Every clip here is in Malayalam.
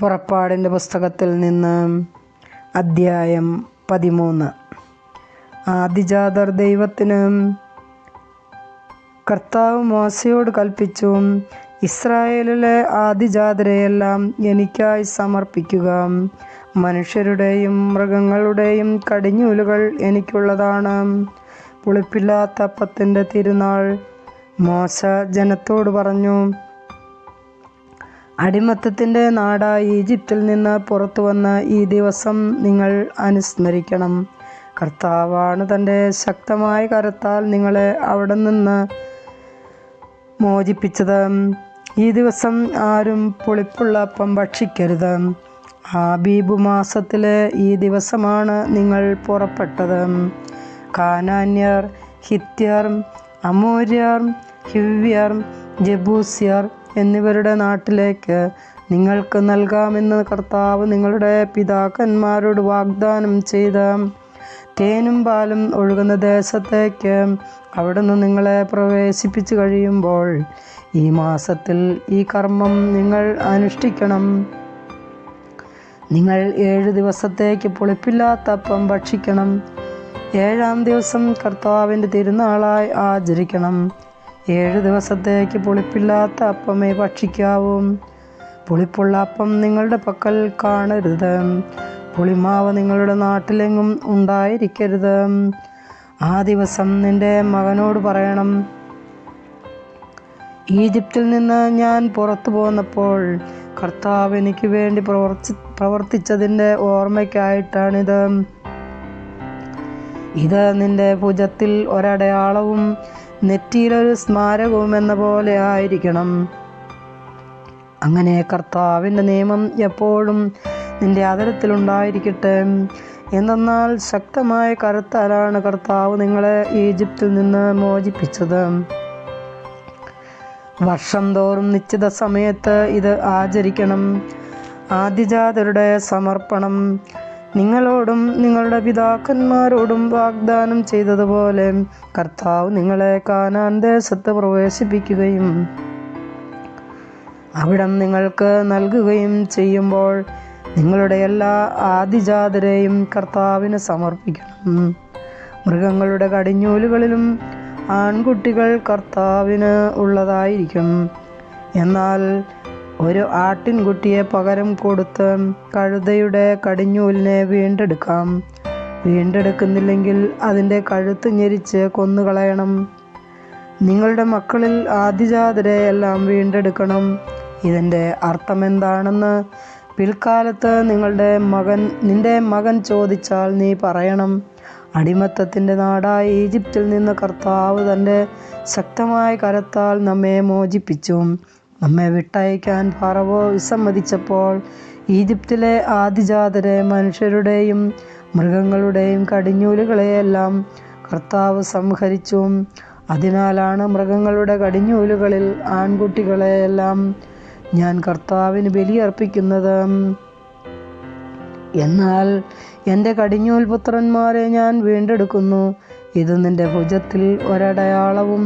പുറപ്പാടിന്റെ പുസ്തകത്തിൽ നിന്ന് അദ്ധ്യായം പതിമൂന്ന്. ആദിജാതർ ദൈവത്തിന് കർത്താവ് മോശയോട് കൽപ്പിച്ചു ഇസ്രായേലിലെ ആദിജാതരെയെല്ലാം എനിക്കായി സമർപ്പിക്കുക. മനുഷ്യരുടെയും മൃഗങ്ങളുടെയും കടിഞ്ഞൂലുകൾ എനിക്കുള്ളതാണ്. പുളിപ്പില്ലാത്ത അപ്പത്തിന്റെ തിരുനാൾ മോശ ജനത്തോട് പറഞ്ഞു അടിമത്തത്തിന്റെ നാടായ ഈജിപ്തിൽ നിന്ന് പുറത്തു വന്ന ഈ ദിവസം നിങ്ങൾ അനുസ്മരിക്കണം. കർത്താവാണ് തന്റെ ശക്തമായ കരത്താൽ നിങ്ങളെ അവിടെ നിന്ന് മോചിപ്പിച്ചത്. ഈ ദിവസം ആരും പുളിപ്പുള്ള അപ്പം ഭക്ഷിക്കരുത്. ആബീബു മാസത്തിലെ ഈ ദിവസമാണ് നിങ്ങൾ പുറപ്പെട്ടത്. കാനാന്യർ ഹിത്യർ അമോര്യർ ഹിവ്യർ ജബൂസ്യർ എന്നിവരുടെ നാട്ടിലേക്ക് നിങ്ങൾക്ക് നൽകാമെന്ന് കർത്താവ് നിങ്ങളുടെ പിതാക്കന്മാരോട് വാഗ്ദാനം ചെയ്ത തേനും പാലും ഒഴുകുന്ന ദേശത്തേക്ക് അവിടുന്ന് നിങ്ങളെ പ്രവേശിപ്പിച്ചു കഴിയുമ്പോൾ ഈ മാസത്തിൽ ഈ കർമ്മം നിങ്ങൾ അനുഷ്ഠിക്കണം. നിങ്ങൾ ഏഴ് ദിവസത്തേക്ക് പുളിപ്പില്ലാത്ത അപ്പം ഭക്ഷിക്കണം. ഏഴാം ദിവസം കർത്താവിന്റെ തിരുനാളായി ആചരിക്കണം. ഏഴ് ദിവസത്തേക്ക് പുളിപ്പില്ലാത്ത അപ്പമേ ഭക്ഷിക്കാവൂ. പുളിപ്പുള്ള അപ്പം നിങ്ങളുടെ പക്കൽ കാണരുത്. പുളിമാവ് നിങ്ങളുടെ നാട്ടിലെങ്ങും ഉണ്ടായിരിക്കരുത്. ആ ദിവസം നിന്റെ മകനോട് പറയണം. ഈജിപ്തിൽ നിന്ന് ഞാൻ പുറത്തു പോന്നപ്പോൾ കർത്താവ് എനിക്ക് വേണ്ടി പ്രവർത്തി പ്രവർത്തിച്ചതിന്റെ ഓർമ്മയ്ക്കായിട്ടാണിത്. ഇത് നിന്റെ ഭുജത്തിൽ ഒരടയാളവും നെറ്റിയിലൊരു സ്മാരകവും എന്ന പോലെ ആയിരിക്കണം. അങ്ങനെ കർത്താവിന്റെ നിയമം എപ്പോഴും നിന്റെ അതരത്തിലുണ്ടായിരിക്കട്ടെ എന്തെന്നാൽ ശക്തമായ കരുത്താലാണ് കർത്താവ് നിങ്ങളെ ഈജിപ്തിൽ നിന്ന് മോചിപ്പിച്ചത്. വർഷം തോറും നിശ്ചിത സമയത്ത് ഇത് ആചരിക്കണം. ആദിജാതരുടെ സമർപ്പണം നിങ്ങളോടും നിങ്ങളുടെ പിതാക്കന്മാരോടും വാഗ്ദാനം ചെയ്തതുപോലെ കർത്താവ് നിങ്ങളെ കാനാൻ ദേശത്ത് പ്രവേശിപ്പിക്കുകയും അവിടം നിങ്ങൾക്ക് നൽകുകയും ചെയ്യുമ്പോൾ നിങ്ങളുടെ എല്ലാ ആദിജാതരെയും കർത്താവിന് സമർപ്പിക്കണം. മൃഗങ്ങളുടെ കടിഞ്ഞൂലുകളിലും ആൺകുട്ടികൾ കർത്താവിന് ഉള്ളതായിരിക്കും. എന്നാൽ ഒരു ആട്ടിൻകുട്ടിയെ പകരം കൊടുത്ത് കഴുതയുടെ കടിഞ്ഞൂലിനെ വീണ്ടെടുക്കാം. വീണ്ടെടുക്കുന്നില്ലെങ്കിൽ അതിന്റെ കഴുത്ത് ഞെരിച്ച് കൊന്നുകളയണം. നിങ്ങളുടെ മക്കളിൽ ആദിജാതരെ എല്ലാം വീണ്ടെടുക്കണം. ഇതിന്റെ അർത്ഥമെന്താണെന്ന് പിൽക്കാലത്ത് നിങ്ങളുടെ മകൻ നിന്റെ മകൻ ചോദിച്ചാൽ നീ പറയണം. അടിമത്തത്തിന്റെ നാടായ ഈജിപ്തിൽ നിന്ന് കർത്താവ് തന്റെ ശക്തമായ കരത്താൽ നമ്മെ മോചിപ്പിച്ചു. നമ്മെ വിട്ടയക്കാൻ പറവോ വിസമ്മതിച്ചപ്പോൾ ഈജിപ്തിലെ ആദിജാതരെ മനുഷ്യരുടെയും മൃഗങ്ങളുടെയും കടിഞ്ഞൂലുകളെയെല്ലാം കർത്താവ് സംഹരിച്ചു. അതിനാലാണ് മൃഗങ്ങളുടെ കടിഞ്ഞൂലുകളിൽ ആൺകുട്ടികളെയെല്ലാം ഞാൻ കർത്താവിന് ബലിയർപ്പിക്കുന്നത്. എന്നാൽ എന്റെ കടിഞ്ഞൂൽ പുത്രന്മാരെ ഞാൻ വീണ്ടെടുക്കുന്നു. ഇത് നിന്റെ ഭുജത്തിൽ ഒരടയാളവും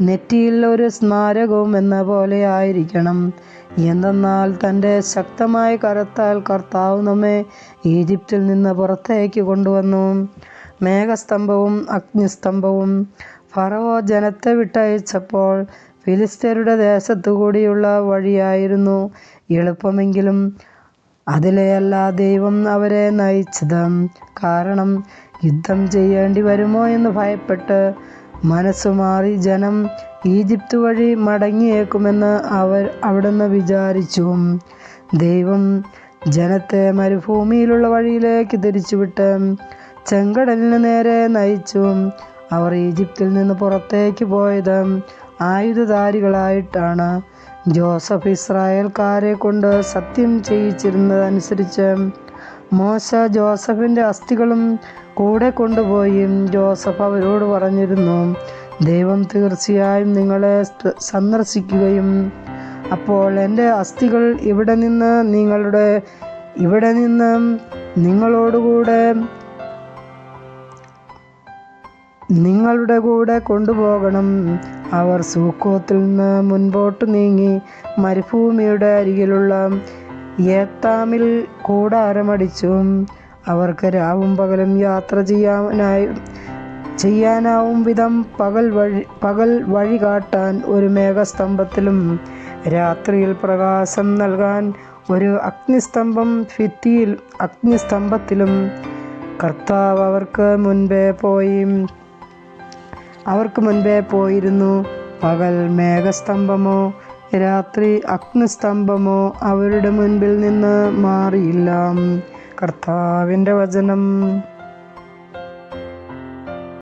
നെറ്റിയിൽ ഒരു സ്മാരകവും എന്ന പോലെ ആയിരിക്കണം. എന്തെന്നാൽ തന്റെ ശക്തമായ കരത്താൽ കർത്താവ് നമ്മെ ഈജിപ്തിൽ നിന്ന് പുറത്തേക്ക് കൊണ്ടുവന്നു. മേഘസ്തംഭവും അഗ്നിസ്തംഭവും ഫറവോ ജനത്തെ വിട്ടയച്ചപ്പോൾ ഫിലിസ്തീനയുടെ ദേശത്തു കൂടിയുള്ള വഴിയായിരുന്നു എളുപ്പമെങ്കിലും അതിലെയല്ല ദൈവം അവരെ നയിച്ചത്. കാരണം യുദ്ധം ചെയ്യേണ്ടി വരുമോ എന്ന് ഭയപ്പെട്ട് മനസ്സുമാറി ജനം ഈജിപ്ത് വഴി മടങ്ങിയേക്കുമെന്ന് അവർ അവിടുന്ന് വിചാരിച്ചു. ദൈവം ജനത്തെ മരുഭൂമിയിലുള്ള വഴിയിലേക്ക് തിരിച്ചുവിട്ട് ചെങ്കടലിന് നേരെ നയിച്ചു. അവർ ഈജിപ്തിൽ നിന്ന് പുറത്തേക്ക് പോയത് ആയുധധാരികളായിട്ടാണ്. ജോസഫ് ഇസ്രായേൽക്കാരെ കൊണ്ട് സത്യം ചെയ്യിച്ചിരുന്നതനുസരിച്ച് മോശ ജോസഫിന്റെ അസ്ഥികളും കൂടെ കൊണ്ടുപോയി. ജോസഫ് അവരോട് പറഞ്ഞിരുന്നു ദൈവം തീർച്ചയായും നിങ്ങളെ സന്ദർശിക്കുകയും അപ്പോൾ എന്റെ അസ്ഥികൾ ഇവിടെ നിന്ന് നിങ്ങളുടെ ഇവിടെ നിന്ന് നിങ്ങളോടുകൂടെ നിങ്ങളുടെ കൂടെ കൊണ്ടുപോകണം. അവർ സൂക്കോത്തിൽ നിന്ന് മുൻപോട്ട് നീങ്ങി മരുഭൂമിയുടെ അരികിലുള്ള ഏത്താമിൽ കൂടാരമടിച്ചു. അവർക്ക് രാവും പകലും യാത്ര ചെയ്യാനായി ചെയ്യാനാവും വിധം പകൽ വഴി പകൽ വഴി കാട്ടാൻ ഒരു മേഘസ്തംഭത്തിലും രാത്രിയിൽ പ്രകാശം നൽകാൻ ഒരു അഗ്നിസ്തംഭം ഭിത്തിയിൽ അഗ്നിസ്തംഭത്തിലും കർത്താവ് അവർക്ക് മുൻപേ പോയി അവർക്ക് മുൻപേ പോയിരുന്നു. പകൽ മേഘസ്തംഭമോ രാത്രി അഗ്നിസ്തംഭമോ അവരുടെ മുൻപിൽ നിന്ന് മാറിയില്ല. കർത്താവിന്റെ വചനം.